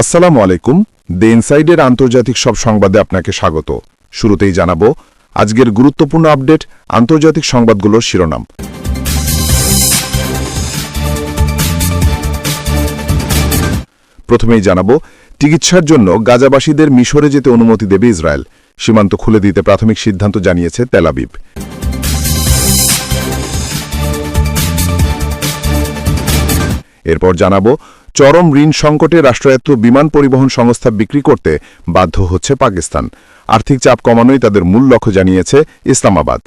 আসসালামু আলাইকুম। দ্য ইনসাইডের আন্তর্জাতিক সব সংবাদে আপনাকে স্বাগত। শুরুতেই জানাব আজকের গুরুত্বপূর্ণ আপডেট, আন্তর্জাতিক সংবাদগুলোর শিরোনাম। প্রথমেই জানাব, চিকিৎসার জন্য গাজাবাসীদের মিশরে যেতে অনুমতি দেবে ইসরায়েল। সীমান্ত খুলে দিতে প্রাথমিক সিদ্ধান্ত জানিয়েছে তেলাবিব এরপর জানাব চরম ঋণ সংকটে রাষ্ট্রায়ত্ত বিমান পরিবহন সংস্থা বিক্রি করতে বাধ্য হচ্ছে পাকিস্তান। আর্থিক চাপ কমানোই তাদের মূল লক্ষ্য জানিয়েছে ইসলামাবাদ।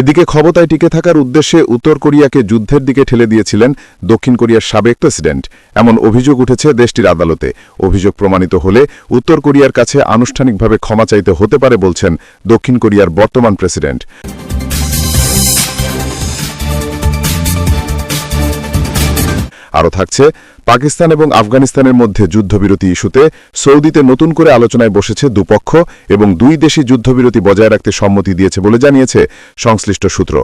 এদিকে ক্ষমতায় টিকে থাকার উদ্দেশ্যে উত্তর কোরিয়াকে যুদ্ধের দিকে ঠেলে দিয়েছিলেন দক্ষিণ কোরিয়ার সাবেক প্রেসিডেন্ট। এমন অভিযোগ উঠেছে দেশটির আদালতে। অভিযোগ প্রমাণিত হলে উত্তর কোরিয়ার কাছে আনুষ্ঠানিকভাবে ক্ষমা চাইতে হতে পারে বলছেন দক্ষিণ কোরিয়ার বর্তমান প্রেসিডেন্ট। আরও থাকছে, পাকিস্তান এবং আফগানিস্তানের মধ্যে যুদ্ধবিরতি ইস্যুতে সৌদিতে নতুন করে আলোচনায় বসেছে দুপক্ষ এবং দুই দেশই যুদ্ধবিরতি বজায় রাখতে সম্মতি দিয়েছে বলে জানিয়েছে সংশ্লিষ্ট সূত্র।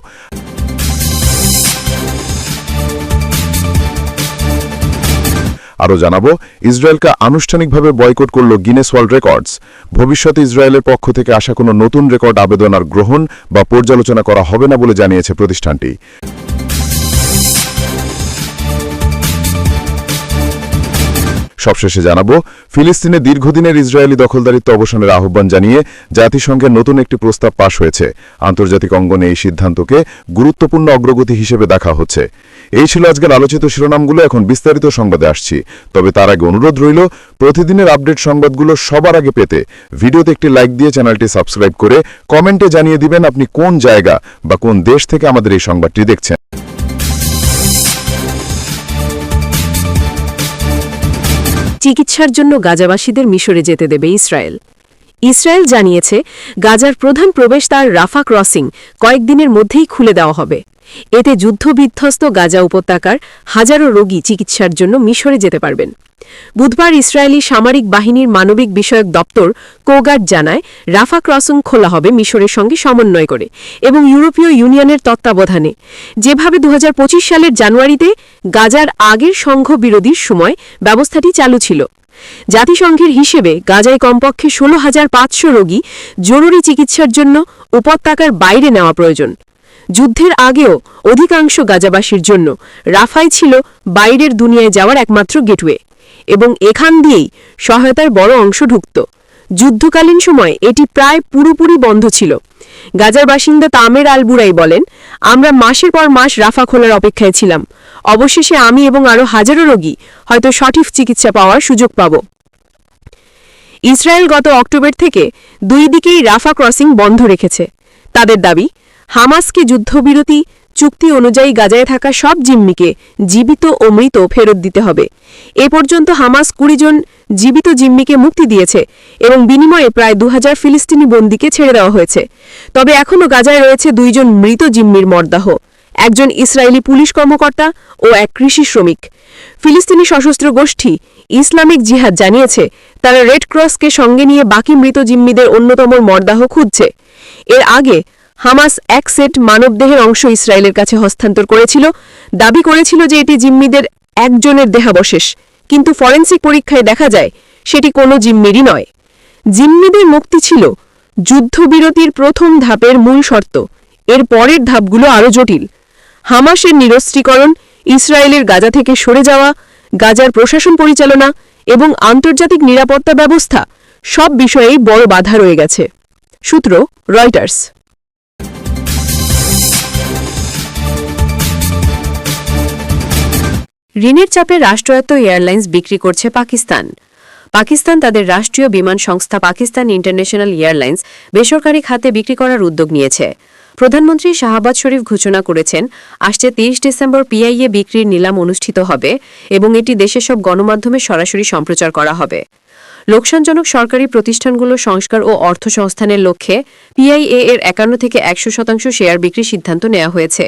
আরও জানাব, ইসরায়েলকে আনুষ্ঠানিকভাবে বয়কট করল গিনেস ওয়ার্ল্ড রেকর্ডস। ভবিষ্যতে ইসরায়েলের পক্ষ থেকে আসা কোনো নতুন রেকর্ড আবেদন আর গ্রহণ বা পর্যালোচনা করা হবে না বলে জানিয়েছে প্রতিষ্ঠানটি। সবশেষে জানাব, ফিলিস্তিনে দীর্ঘদিনের ইসরায়েলি দখলদারিত্ব অবসানের আহ্বান জানিয়ে জাতিসংঘের নতুন একটি প্রস্তাব পাশ হয়েছে। আন্তর্জাতিক অঙ্গনে এই সিদ্ধান্তকে গুরুত্বপূর্ণ অগ্রগতি হিসেবে দেখা হচ্ছে। এই ছিল আজকের আলোচিত শিরোনামগুলো, এখন বিস্তারিত সংবাদে আসছি। তবে তার আগে অনুরোধ রইল, প্রতিদিনের আপডেট সংবাদগুলো সবার আগে পেতে ভিডিওতে একটি লাইক দিয়ে চ্যানেলটি সাবস্ক্রাইব করে কমেন্টে জানিয়ে দিবেন আপনি কোন জায়গা বা কোন দেশ থেকে আমাদের এই সংবাদটি দেখছেন। চিকিৎসার জন্য গাজাবাসীদের মিশরে যেতে দেবে ইসরায়েল। ইসরায়েল জানিয়েছে, গাজার প্রধান প্রবেশদ্বার রাফা ক্রসিং কয়েকদিনের মধ্যেই খুলে দেওয়া হবে। এতে যুদ্ধবিধ্বস্ত গাজা উপত্যকার হাজারো রোগী চিকিৎসার জন্য মিশরে যেতে পারবেন। বুধবার ইসরায়েলি সামরিক বাহিনীর মানবিক বিষয়ক দপ্তর কোগাট জানায়, রাফা ক্রসিং খোলা হবে মিশরের সঙ্গে সমন্বয় করে এবং ইউরোপীয় ইউনিয়নের তত্ত্বাবধানে। যেভাবে দু হাজার পঁচিশ সালের জানুয়ারিতে গাজার আগের সংঘ বিরোধীর সময় ব্যবস্থাটি চালু ছিল, জাতিসংঘের হিসেবে গাজায় কমপক্ষে ষোলো হাজার পাঁচশো রোগী জরুরি চিকিৎসার জন্য উপত্যকার বাইরে নেওয়া প্রয়োজন। যুদ্ধের আগেও অধিকাংশ গাজাবাসীর জন্য রাফাই ছিল বাইরের দুনিয়ায় যাওয়ার একমাত্র গেটওয়ে এবং এখান দিয়েই সহায়তার বড় অংশ ঢুকত। যুদ্ধকালীন সময় এটি প্রায় পুরোপুরি বন্ধ ছিল। গাজার বাসিন্দা তামের আলবুরাই বলেন, আমরা মাসের পর মাস রাফা খোলার অপেক্ষায় ছিলাম। অবশেষে আমি এবং আরও হাজারো রোগী হয়তো সঠিক চিকিৎসা পাওয়ার সুযোগ পাব। ইসরায়েল গত অক্টোবর থেকে দুই দিকেই রাফা ক্রসিং বন্ধ রেখেছে। তাদের দাবি হামাসকে যুদ্ধবিরতি চুক্তি অনুযায়ী গাজায় থাকা সব জিম্মিকে জীবিত ও মৃত ফেরত দিতে হবে। এ পর্যন্ত হামাস কুড়ি জন জীবিত জিম্মিকে মুক্তি দিয়েছে এবং বিনিময়ে প্রায় দু ফিলিস্তিনি বন্দীকে ছেড়ে দেওয়া হয়েছে। তবে এখনও গাজায় রয়েছে দুইজন মৃত জিম্মির মরদাহ, একজন ইসরায়েলি পুলিশ কর্মকর্তা ও এক কৃষি শ্রমিক। ফিলিস্তিনি সশস্ত্র গোষ্ঠী ইসলামিক জিহাদ জানিয়েছে, তারা রেড ক্রসকে সঙ্গে নিয়ে বাকি মৃত জিম্মিদের অন্যতম মরদাহ খুঁজছে। এর আগে হামাস এক সেট মানবদেহের অংশ ইসরায়েলের কাছে হস্তান্তর করেছিল। দাবি করেছিল যে এটি জিম্মিদের একজনের দেহাবশেষ। কিন্তু ফরেন্সিক পরীক্ষায় দেখা যায়, সেটি কোনো জিম্মিরই নয়। জিম্মিদের মুক্তি ছিল যুদ্ধবিরতির প্রথম ধাপের মূল শর্ত। এর পরের ধাপগুলো আরও জটিল। হামাসের নিরস্ত্রীকরণ, ইসরায়েলের গাজা থেকে সরে যাওয়া, গাজার প্রশাসন পরিচালনা এবং আন্তর্জাতিক নিরাপত্তা ব্যবস্থা সব বিষয়েই বড় বাধা রয়ে গেছে। সূত্র রয়টার্স। ঋণের চাপে রাষ্ট্রায়ত্ত এয়ারলাইন্স বিক্রি করছে পাকিস্তান। পাকিস্তান তাদের রাষ্ট্রীয় বিমান সংস্থা পাকিস্তান ইন্টারন্যাশনাল এয়ারলাইন্স বেসরকারি খাতে বিক্রি করার উদ্যোগ নিয়েছে। প্রধানমন্ত্রী শাহবাজ শরীফ ঘোষণা করেছেন, আসছে তিরিশ ডিসেম্বর পিআইএ বিক্রির নিলাম অনুষ্ঠিত হবে এবং এটি দেশের সব গণমাধ্যমে সরাসরি সম্প্রচার করা হবে। লোকসানজনক সরকারি প্রতিষ্ঠানগুলো সংস্কার ও অর্থ সংস্থানের লক্ষ্যে পিআইএ এর একান্ন থেকে একশো শতাংশ শেয়ার বিক্রির সিদ্ধান্ত নেওয়া হয়েছে।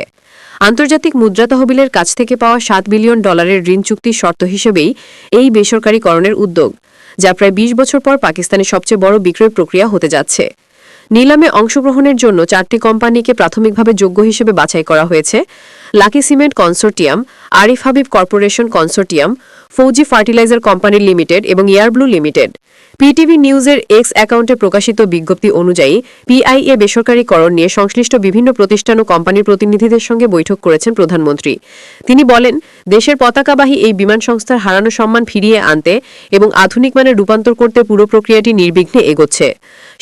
আন্তর্জাতিক মুদ্রা তহবিলের কাছ থেকে পাওয়া সাত বিলিয়ন ডলারের ঋণ চুক্তির শর্ত হিসেবেই এই বেসরকারীকরণের উদ্যোগ, যা প্রায় ২০ বছর পর পাকিস্তানের সবচেয়ে বড় বিক্রয় প্রক্রিয়া হতে যাচ্ছে। নিলামে অংশগ্রহণের জন্য চারটি কোম্পানিকে প্রাথমিকভাবে যোগ্য হিসেবে বাছাই করা হয়েছে। Lucky cement consortium, Arif Habib corporation consortium Fauji fertiliser company limited এবং এয়ারব্লু লিমিটেড। পিটিভি নিউজের এক্স অ্যাকাউন্টে প্রকাশিত বিজ্ঞপ্তি অনুযায়ী পিআইএ বেসরকারীকরণ নিয়ে সংশ্লিষ্ট বিভিন্ন প্রতিষ্ঠান ও কোম্পানির প্রতিনিধিদের সঙ্গে বৈঠক করেছেন প্রধানমন্ত্রী। তিনি বলেন, দেশের পতাকাবাহী এই বিমান সংস্থার হারানো সম্মান ফিরিয়ে আনতে এবং আধুনিক মানের রূপান্তর করতে পুরো প্রক্রিয়াটি নির্বিঘ্নে এগোচ্ছে।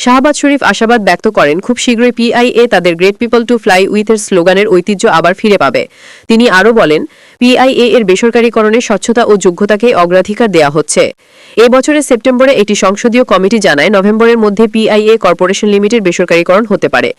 শাহবাজ শরীফ আশাবাদ ব্যক্ত করেন, খুব শীঘ্রই পিআইএ তাদের great people to fly with এর স্লোগানের ঐতিহ্য আবার ফিরে পাবে। তিনি আরও বলেন পিআইএ এর বেসরকারীকরণে স্বচ্ছতা ও যোগ্যতাকে অগ্রাধিকার দেওয়া হচ্ছে। এ বছরের সেপ্টেম্বরে একটি সংসদীয় কমিটি জানায়, নভেম্বরের মধ্যে পিআইএ কর্পোরেশন লিমিটেড বেসরকারীকরণ হতে পারে।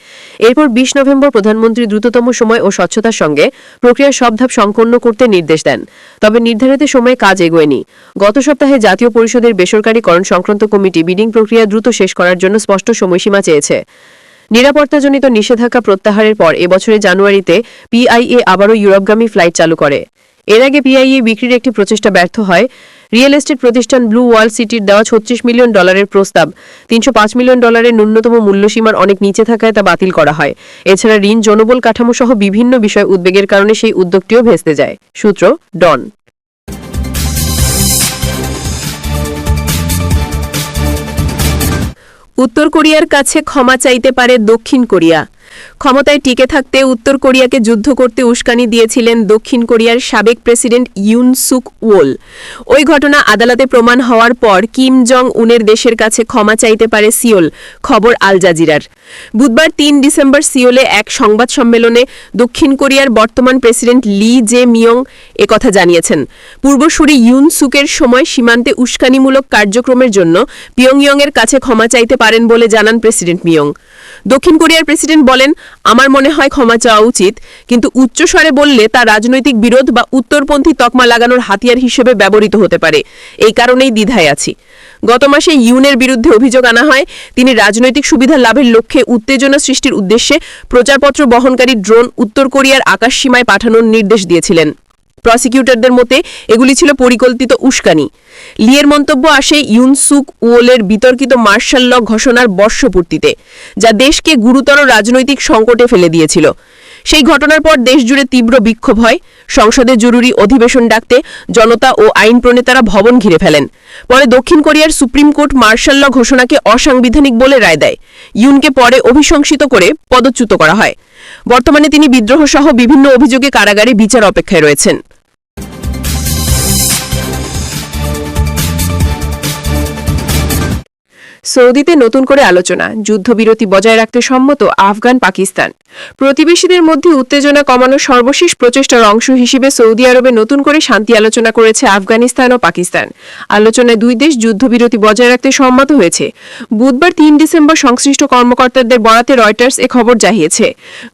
এরপর বিশ নভেম্বর প্রধানমন্ত্রী দ্রুততম সময় ও স্বচ্ছতার সঙ্গে প্রক্রিয়ার সব ধাপ সম্পন্ন করতে নির্দেশ দেন। তবে নির্ধারিত সময়ে কাজ এগোয়নি। গত সপ্তাহে জাতীয় পরিষদের বেসরকারীকরণ সংক্রান্ত কমিটি বিডিং প্রক্রিয়া দ্রুত শেষ করার জন্য স্পষ্ট সময়সীমা চেয়েছে। নিরাপত্তাজনিত নিষেধাজ্ঞা প্রত্যাহারের পর এবছরের জানুয়ারিতে পিআইএ আবারও ইউরোপগামী ফ্লাইট চালু করে। এর আগে পিআইএ বিক্রির একটি প্রচেষ্টা ব্যর্থ হয়। রিয়েল এস্টেট প্রতিষ্ঠান ব্লু ওয়াল সিটির দেওয়া ছত্রিশ মিলিয়ন ডলারের প্রস্তাব, তিনশো পাঁচ মিলিয়ন ডলারের ন্যূনতম মূল্যসীমার অনেক নিচে থাকায় তা বাতিল করা হয়। এছাড়া ঋণ, জনবল কাঠামো সহ বিভিন্ন বিষয় উদ্বেগের কারণে সেই উদ্যোগটিও ভেস্তে যায়। সূত্র ডন। উত্তর কোরিয়ার কাছে ক্ষমা চাইতে পারে দক্ষিণ কোরিয়া। ক্ষমতায় টিকে থাকতে উত্তর কোরিয়াকে যুদ্ধ করতে উস্কানি দিয়েছিলেন দক্ষিণ কোরিয়ার সাবেক প্রেসিডেন্ট ইউন সুক ওল। ওই ঘটনা আদালতে প্রমাণ হওয়ার পর কিম জং উনের দেশের কাছে ক্ষমা চাইতে পারে সিওল, খবর আল জাজিরার। বুধবার তিন ডিসেম্বর সিওলে এক সংবাদ সম্মেলনে দক্ষিণ কোরিয়ার বর্তমান প্রেসিডেন্ট লি জে মিয়ং একথা জানিয়েছেন। পূর্বসূরি ইউন সুকের সময় সীমান্তে উস্কানিমূলক কার্যক্রমের জন্য পিয়ংইয়ংয়ের কাছে ক্ষমা চাইতে পারেন বলে জানান প্রেসিডেন্ট মিয়ং। দক্ষিণ কোরিয়ার প্রেসিডেন্ট বলেন আমার মনে হয় ক্ষমা চাওয়া উচিত, কিন্তু উচ্চস্বরে বললে তা রাজনৈতিক বিরোধ বা উত্তরপন্থী তকমা লাগানোর হাতিয়ার হিসেবে ব্যবহৃত হতে পারে। এই কারণেই দ্বিধায় আছি। গত মাসে ইউনের বিরুদ্ধে অভিযোগ আনা হয়, তিনি রাজনৈতিক সুবিধা লাভের লক্ষ্যে উত্তেজনা সৃষ্টির উদ্দেশ্যে প্রচারপত্র বহনকারী ড্রোন উত্তর কোরিয়ার আকাশসীমায় পাঠানোর নির্দেশ দিয়েছিলেন। প্রসিকিউটরদের মতে, এগুলি ছিল পরিকল্পিত উস্কানি। লিয়ের মন্তব্য আসে ইউনসুক উওলের বিতর্কিত মার্শাল ল ঘোষণার বর্ষপূর্তিতে, যা দেশকে গুরুতর রাজনৈতিক সংকটে ফেলে দিয়েছিল। সেই ঘটনার পর দেশজুড়ে তীব্র বিক্ষোভ হয়। সংসদে জরুরি অধিবেশন ডাকতে জনতা ও আইন প্রণেতারা ভবন ঘিরে ফেলেন। পরে দক্ষিণ কোরিয়ার সুপ্রিম কোর্ট মার্শাল ল ঘোষণাকে অসাংবিধানিক বলে রায় দেয়। ইউনকে পরে অভিশংসিত করে পদচ্যুত করা হয়। বর্তমানে তিনি বিদ্রোহ সহ বিভিন্ন অভিযোগে কারাগারে বিচার অপেক্ষায় রয়েছেন। সৌদিতে নতুন করে আলোচনা, যুদ্ধবিরতি বজায় রাখতে সম্মত আফগান পাকিস্তান। প্রতিবেশীদের মধ্যে উত্তেজনা কমানোর সর্বশেষ প্রচেষ্টার অংশ হিসেবে সৌদি আরবে নতুন করে শান্তি আলোচনা করেছে আফগানিস্তান ও পাকিস্তান। আলোচনায় দুই দেশ যুদ্ধবিরতি বজায় রাখতে সম্মত হয়েছে। বুধবার তিন ডিসেম্বর সংশ্লিষ্ট কর্মকর্তাদের বরাতে রয়টার্স এ খবর জাহিয়েছে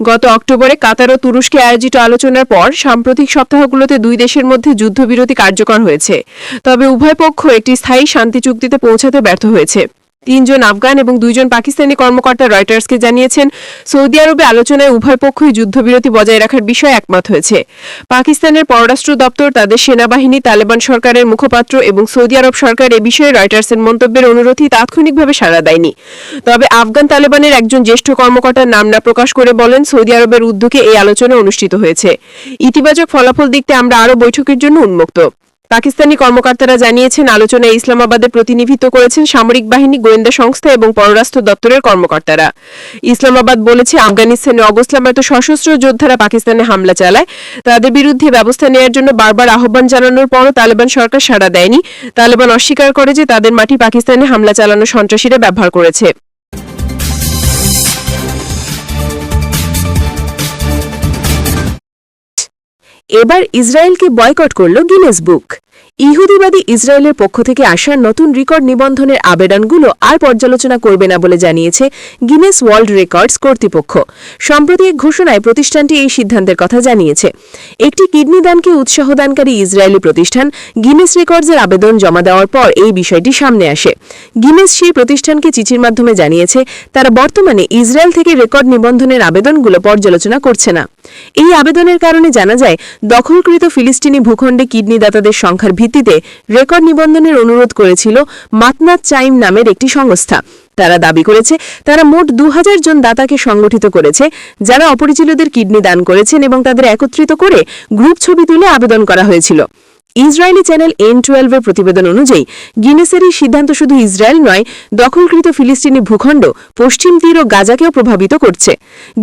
গত অক্টোবরে কাতার ও তুরস্কে আয়োজিত আলোচনার পর সাম্প্রতিক সপ্তাহগুলোতে দুই দেশের মধ্যে যুদ্ধবিরতি কার্যকর হয়েছে। তবে উভয় পক্ষ একটি স্থায়ী শান্তি চুক্তিতে পৌঁছাতে ব্যর্থ হয়েছে। তিনজন আফগান এবং দুইজন পাকিস্তানি কর্মকর্তা রয়টার্সকে জানিয়েছেন, সৌদি আরবে আলোচনায় উভয় পক্ষই যুদ্ধবিরতি বজায় রাখার বিষয়ে একমত হয়েছে। পাকিস্তানের পররাষ্ট্র দপ্তর, তাদের সেনাবাহিনী, তালেবান সরকারের মুখপাত্র এবং সৌদি আরব সরকার এ বিষয়ে রয়টার্সের মন্তব্যের অনুরোধই তাৎক্ষণিকভাবে সাড়া দেয়নি। তবে আফগান তালেবানের একজন জ্যেষ্ঠ কর্মকর্তার নাম না প্রকাশ করে বলেন, সৌদি আরবের উদ্যোগে এই আলোচনা অনুষ্ঠিত হয়েছে। ইতিবাচক ফলাফল দেখতে আমরা আরও বৈঠকের জন্য উন্মুক্ত। পাকিস্তানি কর্মকর্তারা জানিয়েছেন, আলোচনায় ইসলামাবাদে প্রতিনিধিত্ব করেছেন সামরিক বাহিনী, গোয়েন্দা সংস্থা এবং পররাষ্ট্র দপ্তরের কর্মকর্তারা। ইসলামাবাদ বলেছে আফগানিস্তানে অগস্লামায়িত সশস্ত্র যোদ্ধারা পাকিস্তানে হামলা চালায়। তাদের বিরুদ্ধে ব্যবস্থা নেওয়ার জন্য বারবার আহ্বান জানানোর পরও তালেবান সরকার সাড়া দেয়নি। তালেবান অস্বীকার করে যে তাদের মাটি পাকিস্তানে হামলা চালানো সন্ত্রাসীরা ব্যবহার করেছে। এবার ইসরায়েলকে বয়কট করল গিনেস বুক। ইহুদিবাদী ইসরায়েলের পক্ষ থেকে আসা নতুন রেকর্ড নিবন্ধনের আবেদনগুলো আর পর্যালোচনা করবে না বলে জানিয়েছে গিনেস ওয়ার্ল্ড রেকর্ডস কর্তৃপক্ষ। সম্প্রতি এক ঘোষণায় প্রতিষ্ঠানটি এই সিদ্ধান্তের কথা জানিয়েছে। একটি কিডনি দানকে উৎসাহদানকারী ইসরায়েলি প্রতিষ্ঠান গিনেস রেকর্ডসের আবেদন জমা দেওয়ার পর এই বিষয়টি সামনে আসে। গিনেস সেই প্রতিষ্ঠানকে চিঠির মাধ্যমে জানিয়েছে, তারা বর্তমানে ইসরায়েল থেকে রেকর্ড নিবন্ধনের আবেদনগুলো পর্যালোচনা করছে না। এই আবেদনের কারণে জানা যায়, দখলকৃত ফিলিস্তিনি ভূখণ্ডে কিডনি দাতাদের সংখ্যার ভিত্তিতে রেকর্ড নিবন্ধনের অনুরোধ করেছিল মাতনা চাইম নামের একটি সংস্থা। তারা দাবি করেছে, তারা মোট দু হাজার জন দাতাকে সংগঠিত করেছে, যারা অপরিচিতদের কিডনি দান করেছেন এবং তাদের একত্রিত করে গ্রুপ ছবি তুলে আবেদন করা হয়েছিল। ইসরায়েলি চ্যানেল এন টুয়েলভের প্রতিবেদন অনুযায়ী গিনেসের এই সিদ্ধান্ত শুধু ইসরায়েল নয়, দখলকৃত ফিলিস্তিনি ভূখণ্ড পশ্চিম তীর ও গাজাকেও প্রভাবিত করছে।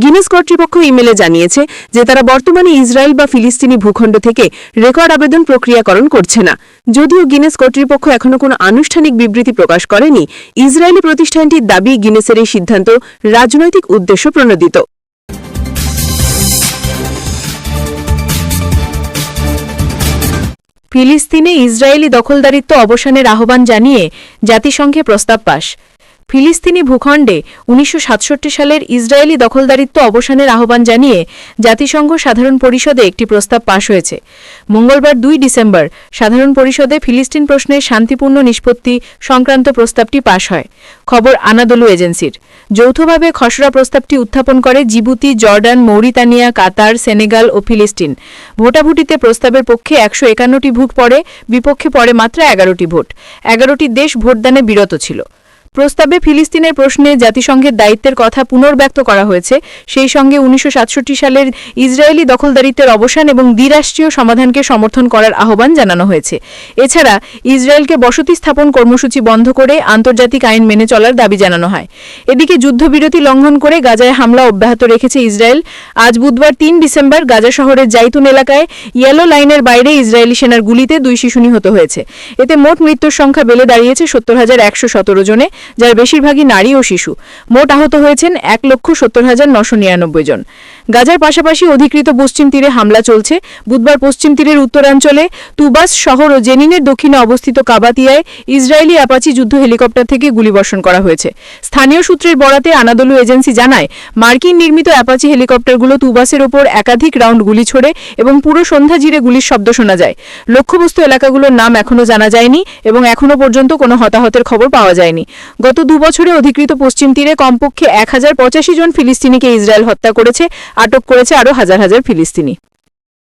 গিনেস কর্তৃপক্ষ ইমেলে জানিয়েছে যে, তারা বর্তমানে ইসরায়েল বা ফিলিস্তিনি ভূখণ্ড থেকে রেকর্ড আবেদন প্রক্রিয়াকরণ করছে না। যদিও গিনেস কর্তৃপক্ষ এখনও কোনো আনুষ্ঠানিক বিবৃতি প্রকাশ করেনি, ইসরায়েলি প্রতিষ্ঠানটির দাবি গিনেসের এই সিদ্ধান্ত রাজনৈতিক উদ্দেশ্য প্রণোদিত। ফিলিস্তিনে ইসরায়েলি দখলদারিত্ব অবসানের আহ্বান জানিয়ে জাতিসংঘে প্রস্তাব পাশ। ফিলিস্তিনি ভূখণ্ডে উনিশশো সাতষট্টি সালের ইসরায়েলি দখলদারিত্ব অবসানের আহ্বান জানিয়ে জাতিসংঘ সাধারণ পরিষদে একটি প্রস্তাব পাশ হয়েছে। মঙ্গলবার দুই ডিসেম্বর সাধারণ পরিষদে ফিলিস্তিন প্রশ্নের শান্তিপূর্ণ নিষ্পত্তি সংক্রান্ত প্রস্তাবটি পাশ হয়। খবর আনাদলু এজেন্সির। যৌথভাবে খসড়া প্রস্তাবটি উত্থাপন করে Djibouti, Jordan, Mauritania, Qatar, Senegal ও ফিলিস্তিন। ভোটাভুটিতে প্রস্তাবের পক্ষে একশো একান্নটি ভোট পড়ে, বিপক্ষে পড়ে মাত্র এগারোটি ভোট। এগারোটি দেশ ভোটদানে বিরত ছিল। প্রস্তাবে ফিলিস্তিনের প্রশ্নে জাতিসংঘের দায়িত্বের কথা পুনর্ব্যক্ত করা হয়েছে। সেই সঙ্গে উনিশশো সাতষট্টি সালের ইসরায়েলি দখলদারিত্বের অবসান এবং দ্বিরাষ্ট্রীয় সমাধানকে সমর্থন করার আহ্বান জানানো হয়েছে। এছাড়া ইসরায়েলকে বসতি স্থাপন কর্মসূচি বন্ধ করে আন্তর্জাতিক আইন মেনে চলার দাবি জানানো হয়। এদিকে যুদ্ধবিরতি লঙ্ঘন করে গাজায় হামলা অব্যাহত রেখেছে ইসরায়েল। আজ বুধবার তিন ডিসেম্বর গাজা শহরের জাইতুন এলাকায় ইয়েলো লাইনের বাইরে ইসরায়েলি সেনার গুলিতে দুই শিশু নিহত হয়েছে। এতে মোট মৃত্যুর সংখ্যা বেড়ে দাঁড়িয়েছে সত্তর হাজার একশো সতেরো জনে। যার বেশিরভাগই নারী ও শিশু। মোট আহত হয়েছেন এক লক্ষ সত্তর হাজার নশো নিরানব্বই জন। গাজার পাশাপাশি অধিকৃত পশ্চিম তীরে হামলা চলছে। বুধবার পশ্চিম তীরের উত্তরাঞ্চলে তুবাস শহর ও জেনিনের দক্ষিণে অবস্থিত কাবাতিয়ায় ইসরায়েলি অ্যাপাচি যুদ্ধ হেলিকপ্টার থেকে গুলিবর্ষণ করা হয়েছে। স্থানীয় সূত্রের বরাতে আনাদলু এজেন্সি জানায়, মার্কিন নির্মিত অ্যাপাচি হেলিকপ্টারগুলো তুবাসের ওপর একাধিক রাউন্ড গুলি ছোড়ে এবং পুরো সন্ধ্যা জিরে গুলির শব্দ শোনা যায়। লক্ষ্যবস্তু এলাকাগুলোর নাম এখনও জানা যায়নি এবং এখনও পর্যন্ত কোনো হতাহতের খবর পাওয়া যায়নি। গত দুবছরে অধিকৃত পশ্চিম তীরে কমপক্ষে এক হাজার পঁচাশি জন ফিলিস্তিনিকে ইসরায়েল হত্যা করেছে, আটক করেছে আরও হাজার হাজার ফিলিস্তিনি।